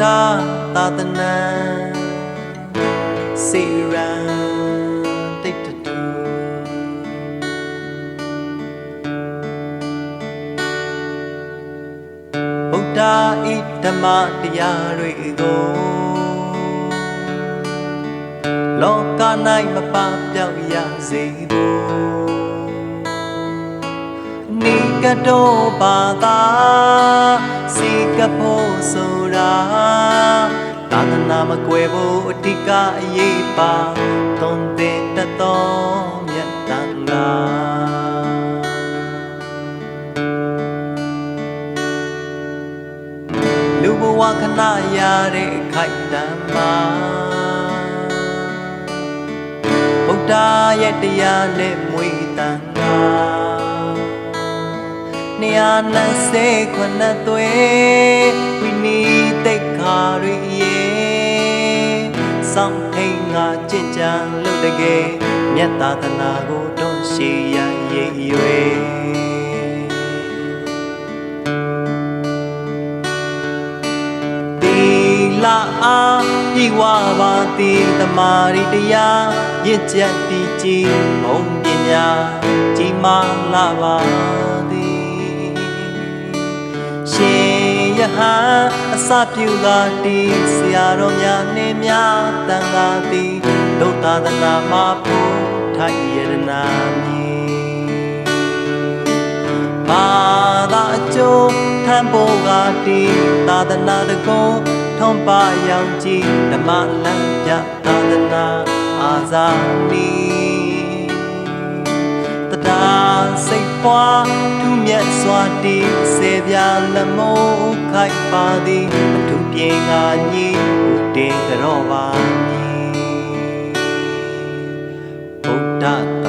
ဓသာသနာစေရန်တိတ်တူဗုဒ္ဓဤဓမ္မတရားတွေကိုလောက၌မပပြောက်ရစေဖို့နိ ကတောဘာသာစီကဖို့ဆိုတာသာသနာမကွယ်ဖို့အဓိကအရေးပါသွန်သင်တတ်သောမြတ်တန်ဃာလူဘဝခဏရတဲ့အခိုက်တမ်းမှာဗုဒ္ဓရဲ့တရားနဲ့မွေးတန်တာ နေရာနဲ့စေခွနဲ့သွေးဝိနီးတိတ်ခါရီယေစောင့်ထိန်ငါကြင်ကြံလို့တကယ်မြတ်သာသနာကိုတွန်းရှိရရေးရွယ်တီလာအားဤဝပါတိတမာရိတရားရင့်ကျက်တည်ကြည်ဘုံပညာကြီးမားလာပါသည် ရှင်ယဟန်အစပြုသာတီဆရာတော်များနှင့်များတန်ခါသည်ဒုသာသနာမှာဖို့ထိုက်ရတနာမည်ဘာသာအကျိုးထမ်းဖို့ကတိသာသနာတကုံထုံးပါရောင်ကြည်ဓမ္မလမ်းပြသာသနာအာဇာနည် ပွားထူးမြတ်စွာတည်စေပြလက်မိုးခိုက်ပါသည်အထူးပြေငါညီဦးတင်ကြောပါမည်ဗုဒ္ဓ